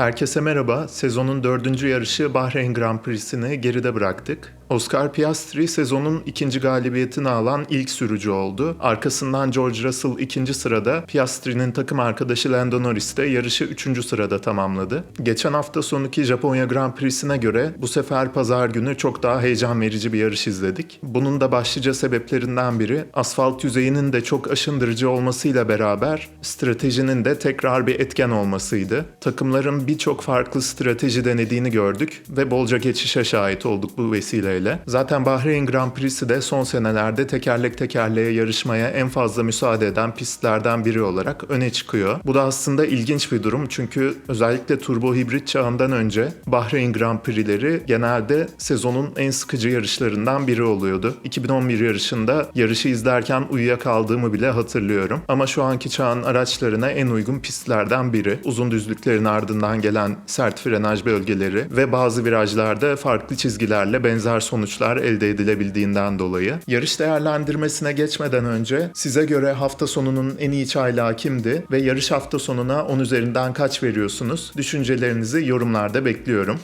Herkese merhaba. Sezonun dördüncü yarışı Bahreyn Grand Prix'sini geride bıraktık. Oscar Piastri sezonun ikinci galibiyetini alan ilk sürücü oldu. Arkasından George Russell ikinci sırada, Piastri'nin takım arkadaşı Lando Norris de yarışı üçüncü sırada tamamladı. Geçen hafta sonuki Japonya Grand Prix'sine göre bu sefer pazar günü çok daha heyecan verici bir yarış izledik. Bunun da başlıca sebeplerinden biri asfalt yüzeyinin de çok aşındırıcı olmasıyla beraber stratejinin de tekrar bir etken olmasıydı. Takımların birçok farklı strateji denediğini gördük ve bolca geçişe şahit olduk bu vesileyle. Zaten Bahreyn Grand Prix'si de son senelerde tekerlek tekerleğe yarışmaya en fazla müsaade eden pistlerden biri olarak öne çıkıyor. Bu da aslında ilginç bir durum çünkü özellikle turbo hibrit çağından önce Bahreyn Grand Prix'leri genelde sezonun en sıkıcı yarışlarından biri oluyordu. 2011 yarışında yarışı izlerken uyuyakaldığımı bile hatırlıyorum. Ama şu anki çağın araçlarına en uygun pistlerden biri. Uzun düzlüklerin ardından gelen sert frenaj bölgeleri ve bazı virajlarda farklı çizgilerle benzer sonuçlar elde edilebildiğinden dolayı. Yarış değerlendirmesine geçmeden önce size göre hafta sonunun en iyi çaylağı kimdi ve yarış hafta sonuna 10 üzerinden kaç veriyorsunuz? Düşüncelerinizi yorumlarda bekliyorum.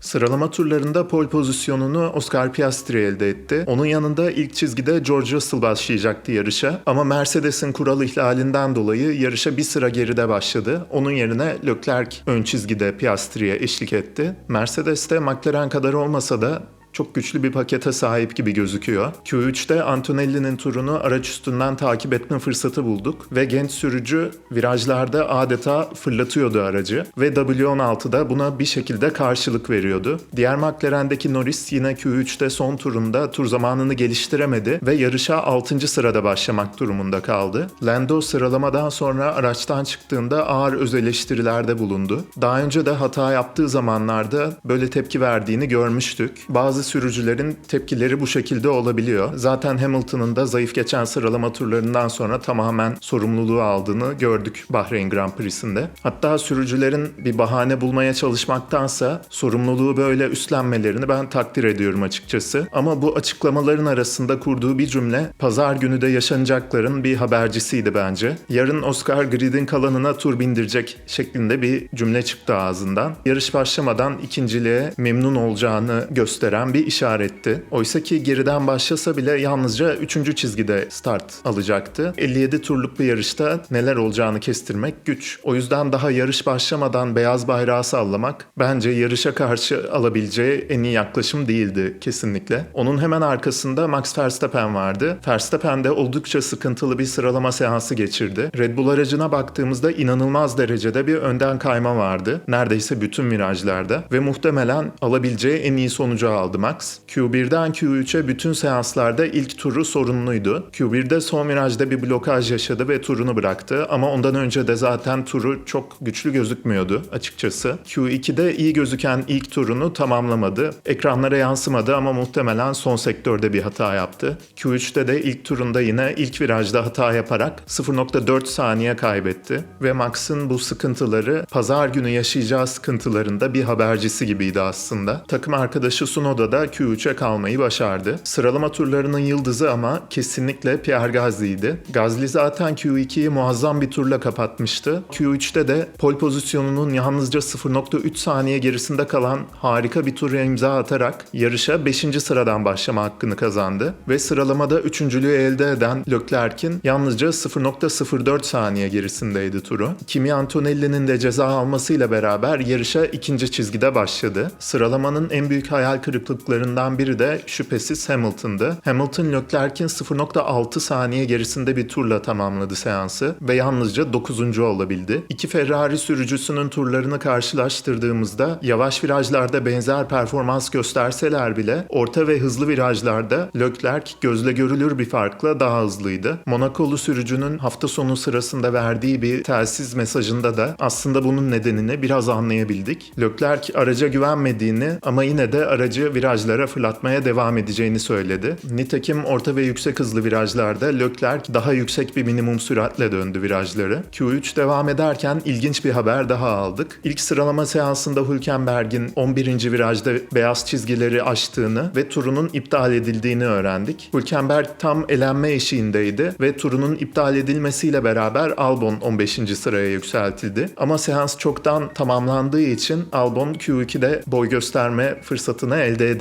Sıralama turlarında pole pozisyonunu Oscar Piastri elde etti. Onun yanında ilk çizgide George Russell başlayacaktı yarışa. Ama Mercedes'in kural ihlalinden dolayı yarışa bir sıra geride başladı. Onun yerine Leclerc ön çizgide Piastri'ye eşlik etti. Mercedes de McLaren kadar olmasa da çok güçlü bir pakete sahip gibi gözüküyor. Q3'te Antonelli'nin turunu araç üstünden takip etme fırsatı bulduk ve genç sürücü virajlarda adeta fırlatıyordu aracı ve W16'da buna bir şekilde karşılık veriyordu. Diğer McLaren'deki Norris yine Q3'te son turunda tur zamanını geliştiremedi ve yarışa 6. sırada başlamak durumunda kaldı. Lando sıralamadan sonra araçtan çıktığında ağır öz eleştirilerde bulundu. Daha önce de hata yaptığı zamanlarda böyle tepki verdiğini görmüştük. Bazı sürücülerin tepkileri bu şekilde olabiliyor. Zaten Hamilton'ın da zayıf geçen sıralama turlarından sonra tamamen sorumluluğu aldığını gördük Bahreyn Grand Prix'sinde. Hatta sürücülerin bir bahane bulmaya çalışmaktansa sorumluluğu böyle üstlenmelerini ben takdir ediyorum açıkçası. Ama bu açıklamaların arasında kurduğu bir cümle pazar günü de yaşanacakların bir habercisiydi bence. Yarın Oscar gridin kalanına tur bindirecek şeklinde bir cümle çıktı ağzından. Yarış başlamadan ikinciliğe memnun olacağını gösteren bir işaretti. Oysa ki geriden başlasa bile yalnızca 3. çizgide start alacaktı. 57 turluk bir yarışta neler olacağını kestirmek güç. O yüzden daha yarış başlamadan beyaz bayrağı sallamak bence yarışa karşı alabileceği en iyi yaklaşım değildi kesinlikle. Onun hemen arkasında Max Verstappen vardı. Verstappen de oldukça sıkıntılı bir sıralama seansı geçirdi. Red Bull aracına baktığımızda inanılmaz derecede bir önden kayma vardı. Neredeyse bütün virajlarda ve muhtemelen alabileceği en iyi sonucu aldı Max. Q1'den Q3'e bütün seanslarda ilk turu sorunluydu. Q1'de son virajda bir blokaj yaşadı ve turunu bıraktı ama ondan önce de zaten turu çok güçlü gözükmüyordu açıkçası. Q2'de iyi gözüken ilk turunu tamamlamadı. Ekranlara yansımadı ama muhtemelen son sektörde bir hata yaptı. Q3'te de ilk turunda yine ilk virajda hata yaparak 0.4 saniye kaybetti ve Max'ın bu sıkıntıları pazar günü yaşayacağı sıkıntıların da bir habercisi gibiydi aslında. Takım arkadaşı Sunoda da Q3'e kalmayı başardı. Sıralama turlarının yıldızı ama kesinlikle Pierre Gasly'ydi. Gasly zaten Q2'yi muazzam bir turla kapatmıştı. Q3'te de pole pozisyonunun yalnızca 0.3 saniye gerisinde kalan harika bir tura imza atarak yarışa 5. sıradan başlama hakkını kazandı ve sıralamada üçüncülüğü elde eden Leclerc'in yalnızca 0.04 saniye gerisindeydi turu. Kimi Antonelli'nin de ceza almasıyla beraber yarışa ikinci çizgide başladı. Sıralamanın en büyük hayal kırıklıklarından biri de şüphesiz Hamilton'dı. Hamilton Leclerc'in 0.6 saniye gerisinde bir turla tamamladı seansı ve yalnızca 9. olabildi. İki Ferrari sürücüsünün turlarını karşılaştırdığımızda yavaş virajlarda benzer performans gösterseler bile orta ve hızlı virajlarda Leclerc gözle görülür bir farkla daha hızlıydı. Monakolu sürücünün hafta sonu sırasında verdiği bir telsiz mesajında da aslında bunun nedenini biraz anlayabildik. Leclerc araca güvenmediğini ama yine de aracı viraj virajlara fırlatmaya devam edeceğini söyledi. Nitekim orta ve yüksek hızlı virajlarda Leclerc daha yüksek bir minimum süratle döndü virajları. Q3 devam ederken ilginç bir haber daha aldık. İlk sıralama seansında Hülkenberg'in 11. virajda beyaz çizgileri aştığını ve turunun iptal edildiğini öğrendik. Hülkenberg tam elenme eşiğindeydi ve turunun iptal edilmesiyle beraber Albon 15. sıraya yükseltildi. Ama seans çoktan tamamlandığı için Albon Q2'de boy gösterme fırsatını elde edemedi.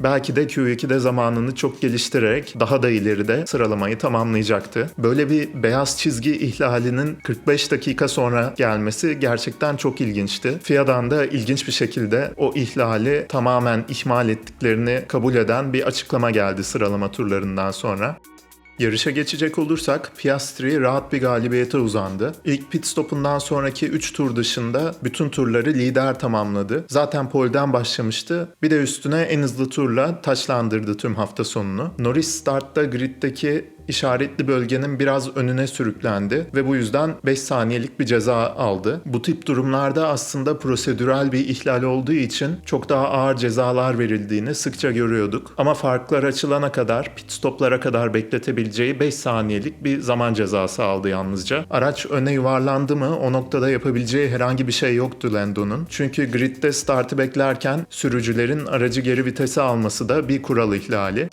Belki de Q2'de zamanını çok geliştirerek daha da ileride sıralamayı tamamlayacaktı. Böyle bir beyaz çizgi ihlalinin 45 dakika sonra gelmesi gerçekten çok ilginçti. FIA'dan da ilginç bir şekilde o ihlali tamamen ihmal ettiklerini kabul eden bir açıklama geldi sıralama turlarından sonra. Yarışa geçecek olursak Piastri rahat bir galibiyete uzandı. İlk pit stopundan sonraki 3 tur dışında bütün turları lider tamamladı. Zaten polden başlamıştı. Bir de üstüne en hızlı turla taçlandırdı tüm hafta sonunu. Norris startta griddeki işaretli bölgenin biraz önüne sürüklendi ve bu yüzden 5 saniyelik bir ceza aldı. Bu tip durumlarda aslında prosedürel bir ihlal olduğu için çok daha ağır cezalar verildiğini sıkça görüyorduk. Ama farklar açılana kadar, pit stoplara kadar bekletebileceği 5 saniyelik bir zaman cezası aldı yalnızca. Araç öne yuvarlandı mı o noktada yapabileceği herhangi bir şey yoktu Lando'nun. Çünkü gridde startı beklerken sürücülerin aracı geri vitese alması da bir kural ihlali.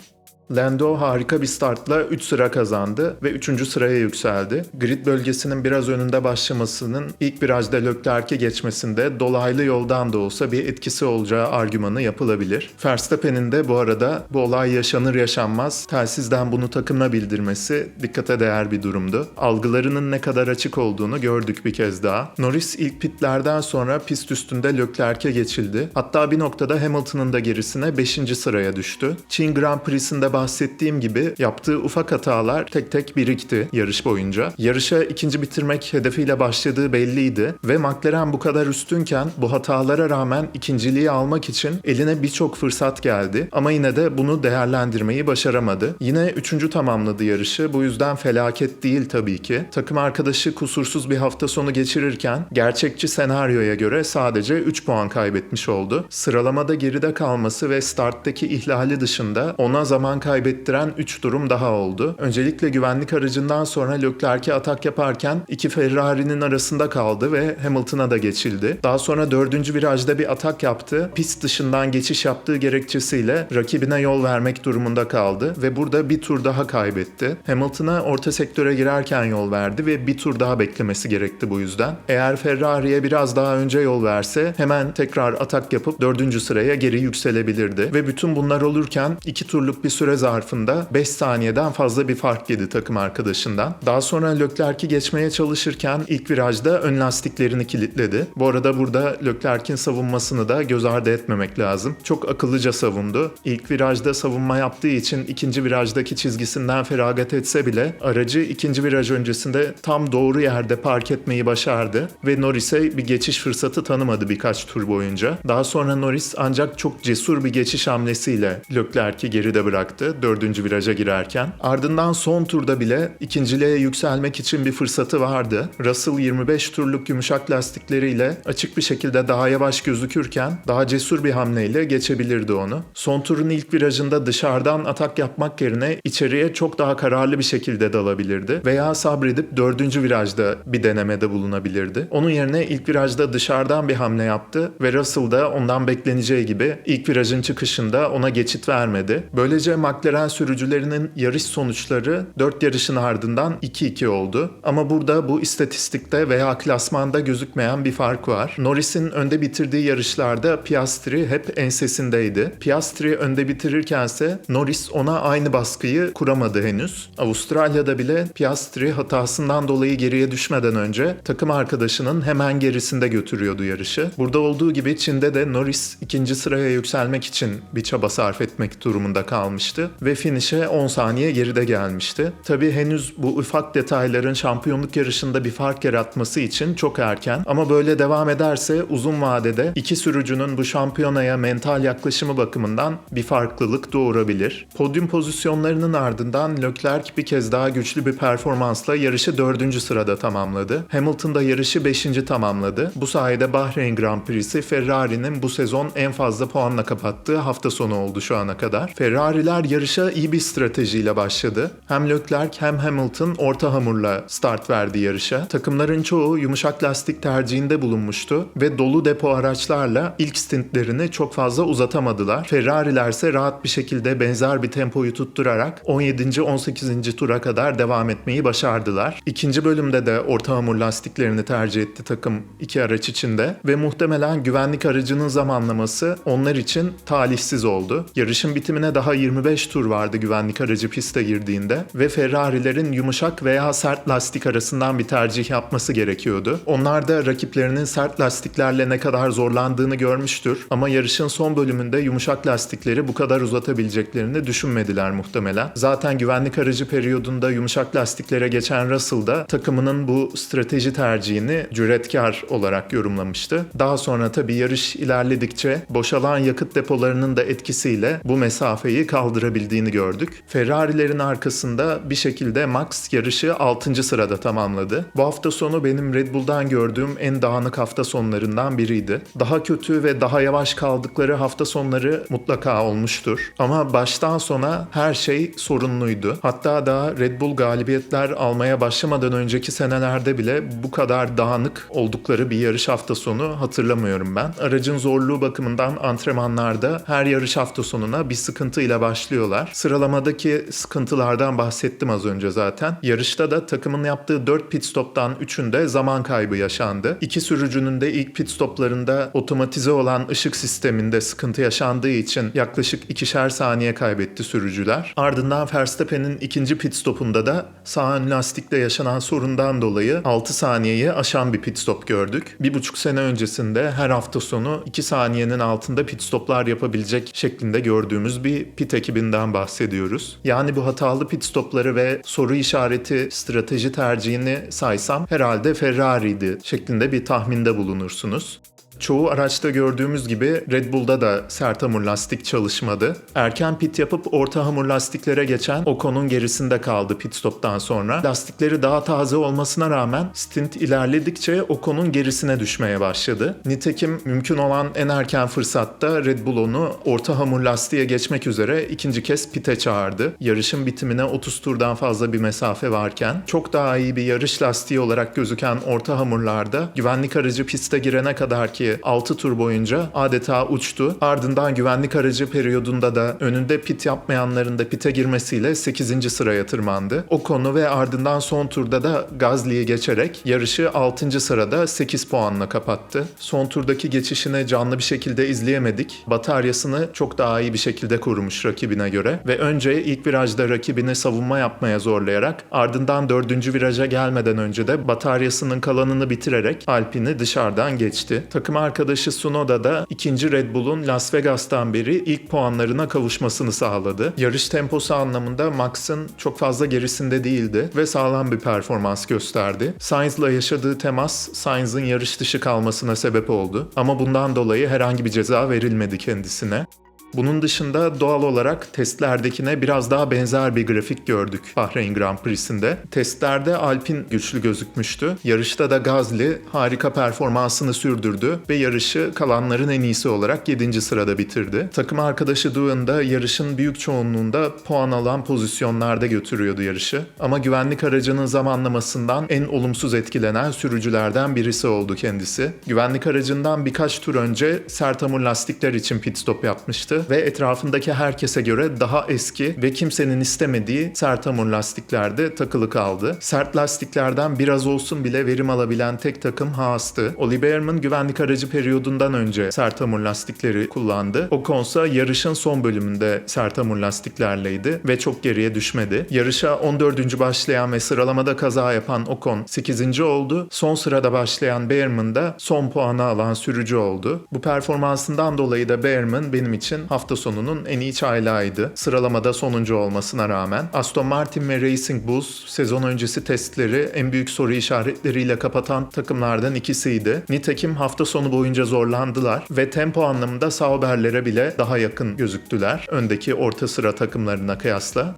Lando harika bir startla 3 sıra kazandı ve 3. sıraya yükseldi. Grid bölgesinin biraz önünde başlamasının ilk virajda Leclerc'e geçmesinde dolaylı yoldan da olsa bir etkisi olacağı argümanı yapılabilir. Verstappen'in de bu arada bu olay yaşanır yaşanmaz telsizden bunu takımına bildirmesi dikkate değer bir durumdu. Algılarının ne kadar açık olduğunu gördük bir kez daha. Norris ilk pitlerden sonra pist üstünde Leclerc'e geçildi. Hatta bir noktada Hamilton'ın da gerisine 5. sıraya düştü. Çin Grand Prix'sinde bahsettiğim gibi yaptığı ufak hatalar tek tek birikti yarış boyunca. Yarışa ikinci bitirmek hedefiyle başladığı belliydi ve McLaren bu kadar üstünken bu hatalara rağmen ikinciliği almak için eline birçok fırsat geldi ama yine de bunu değerlendirmeyi başaramadı. Yine üçüncü tamamladı yarışı bu yüzden felaket değil tabii ki. Takım arkadaşı kusursuz bir hafta sonu geçirirken gerçekçi senaryoya göre sadece 3 puan kaybetmiş oldu. Sıralamada geride kalması ve starttaki ihlali dışında ona zaman kaybettiren 3 durum daha oldu. Öncelikle güvenlik aracından sonra Leclerc'e atak yaparken iki Ferrari'nin arasında kaldı ve Hamilton'a da geçildi. Daha sonra dördüncü virajda bir atak yaptı. Pist dışından geçiş yaptığı gerekçesiyle rakibine yol vermek durumunda kaldı ve burada bir tur daha kaybetti. Hamilton'a orta sektöre girerken yol verdi ve bir tur daha beklemesi gerekti bu yüzden. Eğer Ferrari'ye biraz daha önce yol verse hemen tekrar atak yapıp dördüncü sıraya geri yükselebilirdi. Ve bütün bunlar olurken iki turluk bir süre zarfında 5 saniyeden fazla bir fark yedi takım arkadaşından. Daha sonra Leclerc'i geçmeye çalışırken ilk virajda ön lastiklerini kilitledi. Bu arada burada Leclerc'in savunmasını da göz ardı etmemek lazım. Çok akıllıca savundu. İlk virajda savunma yaptığı için ikinci virajdaki çizgisinden feragat etse bile aracı ikinci viraj öncesinde tam doğru yerde park etmeyi başardı ve Norris'e bir geçiş fırsatı tanımadı birkaç tur boyunca. Daha sonra Norris ancak çok cesur bir geçiş hamlesiyle Leclerc'i geride bıraktı dördüncü viraja girerken. Ardından son turda bile ikinciliğe yükselmek için bir fırsatı vardı. Russell 25 turluk yumuşak lastikleriyle açık bir şekilde daha yavaş gözükürken daha cesur bir hamleyle geçebilirdi onu. Son turun ilk virajında dışarıdan atak yapmak yerine içeriye çok daha kararlı bir şekilde dalabilirdi. Veya sabredip dördüncü virajda bir denemede bulunabilirdi. Onun yerine ilk virajda dışarıdan bir hamle yaptı ve Russell da ondan bekleneceği gibi ilk virajın çıkışında ona geçit vermedi. Böylece McLaren sürücülerinin yarış sonuçları 4 yarışın ardından 2-2 oldu. Ama burada bu istatistikte veya klasmanda gözükmeyen bir fark var. Norris'in önde bitirdiği yarışlarda Piastri hep ensesindeydi. Piastri önde bitirirkense Norris ona aynı baskıyı kuramadı henüz. Avustralya'da bile Piastri hatasından dolayı geriye düşmeden önce takım arkadaşının hemen gerisinde götürüyordu yarışı. Burada olduğu gibi Çin'de de Norris ikinci sıraya yükselmek için bir çaba sarf etmek durumunda kalmıştı. Yapmıştı ve finish'e 10 saniye geride gelmişti. Tabii henüz bu ufak detayların şampiyonluk yarışında bir fark yaratması için çok erken ama böyle devam ederse uzun vadede iki sürücünün bu şampiyonaya mental yaklaşımı bakımından bir farklılık doğurabilir. Podyum pozisyonlarının ardından Leclerc bir kez daha güçlü bir performansla yarışı 4. sırada tamamladı. Hamilton da yarışı 5. tamamladı. Bu sayede Bahreyn Grand Prix'si Ferrari'nin bu sezon en fazla puanla kapattığı hafta sonu oldu şu ana kadar. Ferrari'ler yarışa iyi bir stratejiyle başladı. Hem Leclerc hem Hamilton orta hamurla start verdi yarışa. Takımların çoğu yumuşak lastik tercihinde bulunmuştu ve dolu depo araçlarla ilk stintlerini çok fazla uzatamadılar. Ferrari'ler ise rahat bir şekilde benzer bir tempoyu tutturarak 17. 18. tura kadar devam etmeyi başardılar. İkinci bölümde de orta hamur lastiklerini tercih etti takım iki araç içinde ve muhtemelen güvenlik aracının zamanlaması onlar için talihsiz oldu. Yarışın bitimine daha 25 tur vardı güvenlik aracı piste girdiğinde ve Ferrari'lerin yumuşak veya sert lastik arasından bir tercih yapması gerekiyordu. Onlar da rakiplerinin sert lastiklerle ne kadar zorlandığını görmüştür ama yarışın son bölümünde yumuşak lastikleri bu kadar uzatabileceklerini düşünmediler muhtemelen. Zaten güvenlik aracı periyodunda yumuşak lastiklere geçen Russell da takımının bu strateji tercihini cüretkar olarak yorumlamıştı. Daha sonra tabii yarış ilerledikçe boşalan yakıt depolarının da etkisiyle bu mesafeyi kaldırabildiğini gördük. Ferrari'lerin arkasında bir şekilde Max yarışı 6. sırada tamamladı. Bu hafta sonu benim Red Bull'dan gördüğüm en dağınık hafta sonlarından biriydi. Daha kötü ve daha yavaş kaldıkları hafta sonları mutlaka olmuştur. Ama baştan sona her şey sorunluydu. Hatta daha Red Bull galibiyetler almaya başlamadan önceki senelerde bile bu kadar dağınık oldukları bir yarış hafta sonu hatırlamıyorum ben. Aracın zorluğu bakımından antrenmanlarda her yarış hafta sonuna bir sıkıntıyla başlıyorlar. Sıralamadaki sıkıntılardan bahsettim az önce zaten. Yarışta da takımın yaptığı 4 pit stoptan 3'ünde zaman kaybı yaşandı. İki sürücünün de ilk pit stoplarında otomatize olan ışık sisteminde sıkıntı yaşandığı için yaklaşık ikişer saniye kaybetti sürücüler. Ardından Verstappen'in ikinci pit stopunda da sağ ön lastikte yaşanan sorundan dolayı 6 saniyeyi aşan bir pit stop gördük. Bir buçuk sene öncesinde her hafta sonu 2 saniyenin altında pit stoplar yapabilecek şeklinde gördüğümüz bir pit ekibinden bahsediyoruz. Yani bu hatalı pit stopları ve soru işareti strateji tercihini saysam herhalde Ferrari'ydi şeklinde bir tahminde bulunursunuz. Çoğu araçta gördüğümüz gibi Red Bull'da da sert hamur lastik çalışmadı. Erken pit yapıp orta hamur lastiklere geçen Ocon'un gerisinde kaldı pit stoptan sonra. Lastikleri daha taze olmasına rağmen stint ilerledikçe Ocon'un gerisine düşmeye başladı. Nitekim mümkün olan en erken fırsatta Red Bull onu orta hamur lastiğe geçmek üzere ikinci kez pite çağırdı. Yarışın bitimine 30 turdan fazla bir mesafe varken çok daha iyi bir yarış lastiği olarak gözüken orta hamurlarda güvenlik aracı piste girene kadar ki 6 tur boyunca adeta uçtu. Ardından güvenlik aracı periyodunda da önünde pit yapmayanların da pite girmesiyle 8. sıraya tırmandı. O konu ve ardından son turda da Gazli'yi geçerek yarışı 6. sırada 8 puanla kapattı. Son turdaki geçişini canlı bir şekilde izleyemedik. Bataryasını çok daha iyi bir şekilde korumuş rakibine göre ve önce ilk virajda rakibini savunma yapmaya zorlayarak ardından 4. viraja gelmeden önce de bataryasının kalanını bitirerek Alpine'i dışarıdan geçti. Takım arkadaşı Sunoda da ikinci Red Bull'un Las Vegas'tan beri ilk puanlarına kavuşmasını sağladı. Yarış temposu anlamında Max'ın çok fazla gerisinde değildi ve sağlam bir performans gösterdi. Sainz'la yaşadığı temas Sainz'ın yarış dışı kalmasına sebep oldu. Ama bundan dolayı herhangi bir ceza verilmedi kendisine. Bunun dışında doğal olarak testlerdekine biraz daha benzer bir grafik gördük Bahreyn Grand Prix'sinde. Testlerde Alpine güçlü gözükmüştü. Yarışta da Gazli harika performansını sürdürdü ve yarışı kalanların en iyisi olarak 7. sırada bitirdi. Takım arkadaşı Doohan da yarışın büyük çoğunluğunda puan alan pozisyonlarda götürüyordu yarışı. Ama güvenlik aracının zamanlamasından en olumsuz etkilenen sürücülerden birisi oldu kendisi. Güvenlik aracından birkaç tur önce sert hamur lastikler için pit stop yapmıştı ve etrafındaki herkese göre daha eski ve kimsenin istemediği sert hamur lastiklerde takılı kaldı. Sert lastiklerden biraz olsun bile verim alabilen tek takım Haas'tı. Oli Behrman güvenlik aracı periyodundan önce sert hamur lastikleri kullandı. Ocon ise yarışın son bölümünde sert hamur lastiklerleydi ve çok geriye düşmedi. Yarışa 14. başlayan ve sıralamada kaza yapan Ocon 8. oldu. Son sırada başlayan Behrman da son puanı alan sürücü oldu. Bu performansından dolayı da Behrman benim için hafta sonunun en iyi çaylağıydı. Sıralamada sonuncu olmasına rağmen. Aston Martin ve Racing Bulls sezon öncesi testleri en büyük soru işaretleriyle kapatan takımlardan ikisiydi. Nitekim hafta sonu boyunca zorlandılar ve tempo anlamında Sauber'lere bile daha yakın gözüktüler. Öndeki orta sıra takımlarına kıyasla.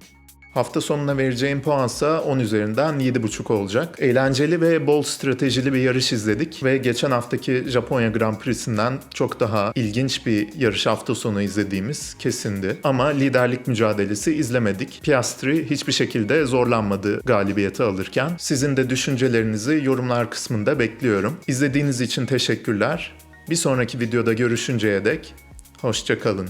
Hafta sonuna vereceğim puansa 10 üzerinden 7.5 olacak. Eğlenceli ve bol stratejili bir yarış izledik ve geçen haftaki Japonya Grand Prix'sinden çok daha ilginç bir yarış hafta sonu izlediğimiz kesindi. Ama liderlik mücadelesi izlemedik. Piastri hiçbir şekilde zorlanmadı galibiyeti alırken. Sizin de düşüncelerinizi yorumlar kısmında bekliyorum. İzlediğiniz için teşekkürler. Bir sonraki videoda görüşünceye dek hoşçakalın.